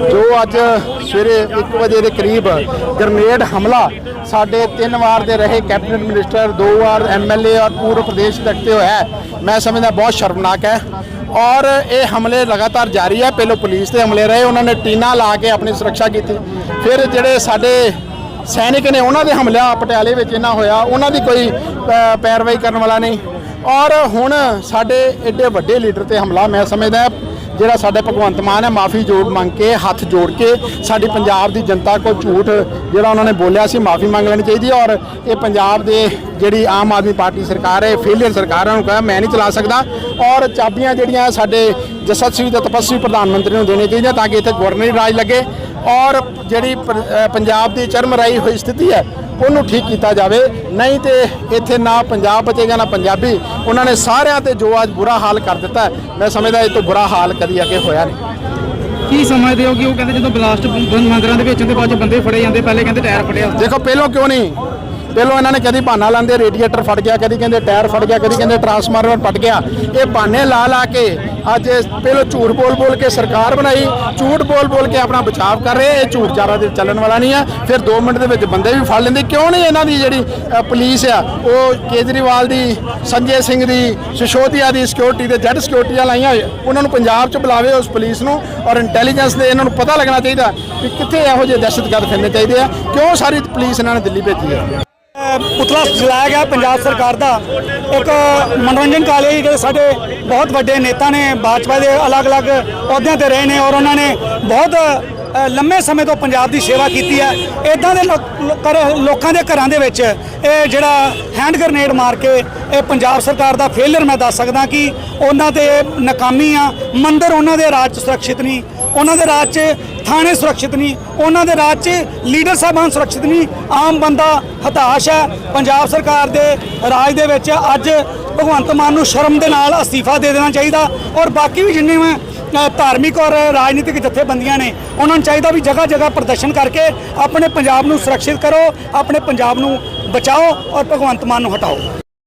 ਜੋ ਅੱਜ ਸਵੇਰੇ 1 ਵਜੇ ਦੇ ਕਰੀਬ ਗ੍ਰਨੇਡ ਹਮਲਾ ਸਾਡੇ ਤਿੰਨ ਵਾਰ ਦੇ ਰਹੇ ਕੈਬਨਿਟ ਮਿਨਿਸਟਰ ਦੋ ਵਾਰ ਐਮਐਲਏ ਔਰ ਪੂਰਵ ਪ੍ਰਦੇਸ਼ ਤੱਕ ਤੇ ਹੋਇਆ ਮੈਂ ਸਮਝਦਾ ਬਹੁਤ ਸ਼ਰਮਨਾਕ ਹੈ ਔਰ ਇਹ ਹਮਲੇ ਲਗਾਤਾਰ ਜਾਰੀ ਹੈ। ਪਹਿਲਾਂ ਪੁਲਿਸ ਦੇ ਹਮਲੇ ਰਹੇ ਉਹਨਾਂ ਨੇ ਟੀਨਾ ਲਾ ਕੇ ਆਪਣੀ ਸੁਰੱਖਿਆ ਕੀਤੀ। ਫਿਰ ਜਿਹੜੇ ਸਾਡੇ ਸੈਨਿਕ ਨੇ ਉਹਨਾਂ ਦੇ ਹਮਲਾ ਪਟਿਆਲੇ ਵਿੱਚ ਇਹਨਾਂ ਹੋਇਆ ਉਹਨਾਂ ਦੀ ਕੋਈ ਅ, ਪੈਰਵਾਈ ਕਰਨ ਵਾਲਾ ਨਹੀਂ। ਔਰ ਹੁਣ ਸਾਡੇ ਐਡੇ ਵੱਡੇ ਲੀਡਰ ਤੇ ਹਮਲਾ ਮੈਂ ਸਮਝਦਾ ਜਿਹੜਾ ਸਾਡੇ ਭਗਵੰਤ ਮਾਨ ਹੈ, ਮਾਫੀ ਜੋੜ ਮੰਗ ਕੇ, ਹੱਥ ਜੋੜ ਕੇ ਸਾਡੀ ਪੰਜਾਬ ਦੀ ਜਨਤਾ ਕੋ ਝੂਠ ਜਿਹੜਾ ਉਹਨਾਂ ਨੇ ਬੋਲਿਆ ਸੀ, ਮਾਫੀ ਮੰਗ ਲੈਣੀ ਚਾਹੀਦੀ ਹੈ ਔਰ ਇਹ ਪੰਜਾਬ ਦੇ ਜਿਹੜੀ ਆਮ ਆਦਮੀ ਪਾਰਟੀ ਸਰਕਾਰ ਹੈ ਫੇਲੀਅਰ ਸਰਕਾਰ ਹੈ, ਉਹਨੂੰ ਕਹਾਂ, ਮੈਂ ਨਹੀਂ ਚਲਾ ਸਕਦਾ ਔਰ ਚਾਬੀਆਂ ਜਿਹੜੀਆਂ ਸਾਡੇ ਜਸਤਸਵੀ ਤੇ ਤਪਸਵੀ ਪ੍ਰਧਾਨ ਮੰਤਰੀ ਨੂੰ ਦੇਣੀਆਂ ਚਾਹੀਦੀਆਂ ਤਾਂ ਕਿ ਇੱਥੇ ਗਵਰਨਰੀ ਰਾਜ ਲੱਗੇ ਔਰ ਜਿਹੜੀ ਪੰਜਾਬ ਦੀ ਚਰਮਰਾਈ ਹੋਈ ਸਥਿਤੀ ਹੈ ਉਹਨੂੰ ਠੀਕ ਕੀਤਾ ਜਾਵੇ। ਨਹੀਂ ਤੇ ਇੱਥੇ ਨਾ ਪੰਜਾਬ ਬਚੇਗਾ ਨਾ ਪੰਜਾਬੀ। ਉਹਨਾਂ ਨੇ ਸਾਰਿਆਂ ਤੇ ਜੋ ਅੱਜ ਬੁਰਾ ਹਾਲ ਕਰ ਦਿੱਤਾ ਮੈਂ ਸਮਝਦਾ ਇਹ ਤੋਂ ਬੁਰਾ ਹਾਲ ਕਦੀ ਅੱਗੇ ਹੋਇਆ ਨਹੀਂ। ਕੀ ਸਮਝਦੇ ਹੋ ਕਿ ਉਹ ਕਹਿੰਦੇ ਜਦੋਂ ਬਲਾਸਟ ਮੰਦਰਾਂ ਦੇ ਵਿੱਚ ਹੁੰਦੇ ਬਾਅਦ ਚ ਬੰਦੇ ਫੜੇ ਜਾਂਦੇ ਪਹਿਲੇ ਕਹਿੰਦੇ ਟਾਇਰ ਫੜਿਆ ਦੇਖੋ ਪਹਿਲੋਂ ਕਿਉਂ ਨਹੀਂ? ਪਹਿਲੋਂ ਇਹਨਾਂ ਨੇ ਕਦੀ ਬਹਾਨਾ ਲਾਉਂਦੇ ਰੇਡੀਏਟਰ ਫਟ ਗਿਆ ਕਦੀ ਕਹਿੰਦੇ ਟਾਇਰ ਫਟ ਗਿਆ ਕਦੀ ਕਹਿੰਦੇ ਟਰਾਂਸਫਾਰਮਰ ਫਟ ਗਿਆ। ਇਹ ਬਹਾਨੇ ਲਾ ਲਾ ਕੇ ਅੱਜ ਪਹਿਲਾਂ ਝੂਠ ਬੋਲ ਬੋਲ ਕੇ ਸਰਕਾਰ ਬਣਾਈ ਝੂਠ ਬੋਲ ਬੋਲ ਕੇ ਆਪਣਾ ਬਚਾਅ ਕਰ ਰਹੇ ਇਹ ਝੂਠ ਚਾਰਾ ਦੇ ਚੱਲਣ ਵਾਲਾ ਨਹੀਂ ਹੈ ਫਿਰ 2 ਮਿੰਟ ਦੇ ਵਿੱਚ ਬੰਦੇ ਵੀ ਫੜ ਲੈਂਦੇ ਕਿਉਂ ਨਹੀਂ ਇਹਨਾਂ ਦੀ ਜਿਹੜੀ ਅ, ਪੁਲਿਸ ਆ ਉਹ ਕੇਜਰੀਵਾਲ ਦੀ ਸੰਜੇ ਸਿੰਘ ਦੀ ਸਿਸੋਦੀਆ ਦੀ ਸਿਕਿਉਰਿਟੀ ਦੇ ਜੱਟ ਸਿਕਿਉਰਿਟੀਆਂ ਲਾਈਆਂ ਹੋਈਆਂ। ਉਹਨਾਂ ਨੂੰ ਪੰਜਾਬ 'ਚ ਬੁਲਾਵੇ ਉਸ ਪੁਲਿਸ ਨੂੰ ਔਰ ਇੰਟੈਲੀਜੈਂਸ ਦੇ ਇਹਨਾਂ ਨੂੰ ਪਤਾ ਲੱਗਣਾ ਚਾਹੀਦਾ ਕਿ ਕਿੱਥੇ ਇਹੋ ਜਿਹੇ ਦਹਿਸ਼ਤਗਰਦ ਫਿਰਨੇ ਚਾਹੀਦੇ ਆ ਕਿਉਂ ਸਾਰੀ ਪੁਲਿਸ ਇਹਨਾਂ ਨੇ ਦਿੱਲੀ ਭੇਜੀ ਹੈ ਪੁਤਲਾ ਜਲਾਇਆ ਗਿਆ ਪੰਜਾਬ ਸਰਕਾਰ ਦਾ। ਇੱਕ ਮਨੋਰੰਜਨ ਕਾਲਜ ਜਿਹੜੇ ਸਾਡੇ ਬਹੁਤ ਵੱਡੇ ਨੇਤਾ ਨੇ ਭਾਜਪਾ ਦੇ ਅਲੱਗ-ਅਲੱਗ ਅਹੁਦਿਆਂ ਤੇ ਰਹੇ ਨੇ ਔਰ ਉਹਨਾਂ ਨੇ ਬਹੁਤ ਲੰਮੇ ਸਮੇਂ ਤੋਂ ਪੰਜਾਬ ਦੀ ਸੇਵਾ ਕੀਤੀ ਹੈ। ਇਦਾਂ ਦੇ ਲੋਕ- ਲੋਕਾਂ ਦੇ ਘਰਾਂ ਦੇ ਵਿੱਚ ਇਹ ਜਿਹੜਾ ਹੈਂਡ ਗ੍ਰਨੇਡ ਮਾਰ ਕੇ ਇਹ ਪੰਜਾਬ ਸਰਕਾਰ ਦਾ ਫੇਲਰ ਮੈਂ ਦੱਸ ਸਕਦਾ ਕਿ ਉਹਨਾਂ ਤੇ ਨਾਕਾਮੀ ਆ। ਮੰਦਰ ਉਹਨਾਂ ਦੇ ਰਾਜ 'ਚ ਸੁਰੱਖਿਅਤ ਨਹੀਂ, ਉਹਨਾਂ ਦੇ ਰਾਜ 'ਚ ਥਾਣੇ ਸੁਰੱਖਿਅਤ ਨਹੀਂ, ਉਹਨਾਂ ਦੇ ਰਾਜ 'ਚ ਲੀਡਰ ਸਾਹਿਬਾਨ ਸੁਰੱਖਿਅਤ ਨਹੀਂ। ਆਮ ਬੰਦਾ ਹਤਾਸ਼ ਹੈ। ਪੰਜਾਬ ਸਰਕਾਰ ਦੇ ਰਾਜ ਦੇ ਵਿੱਚ ਅੱਜ ਭਗਵੰਤ ਮਾਨ ਨੂੰ ਸ਼ਰਮ ਦੇ ਨਾਲ ਅਸਤੀਫਾ ਦੇ ਦੇਣਾ ਚਾਹੀਦਾ ਔਰ ਬਾਕੀ ਵੀ ਜਿੰਨੇ ਵੀ ਧਾਰਮਿਕ ਔਰ ਰਾਜਨੀਤਿਕ ਜਥੇਬੰਦੀਆਂ ਨੇ ਉਹਨਾਂ ਨੂੰ ਚਾਹੀਦਾ ਵੀ ਜਗ੍ਹਾ ਜਗ੍ਹਾ ਪ੍ਰਦਰਸ਼ਨ ਕਰਕੇ ਆਪਣੇ ਪੰਜਾਬ ਨੂੰ ਸੁਰੱਖਿਅਤ ਕਰੋ, ਆਪਣੇ ਪੰਜਾਬ ਨੂੰ ਬਚਾਓ ਔਰ ਭਗਵੰਤ ਮਾਨ ਨੂੰ ਹਟਾਓ।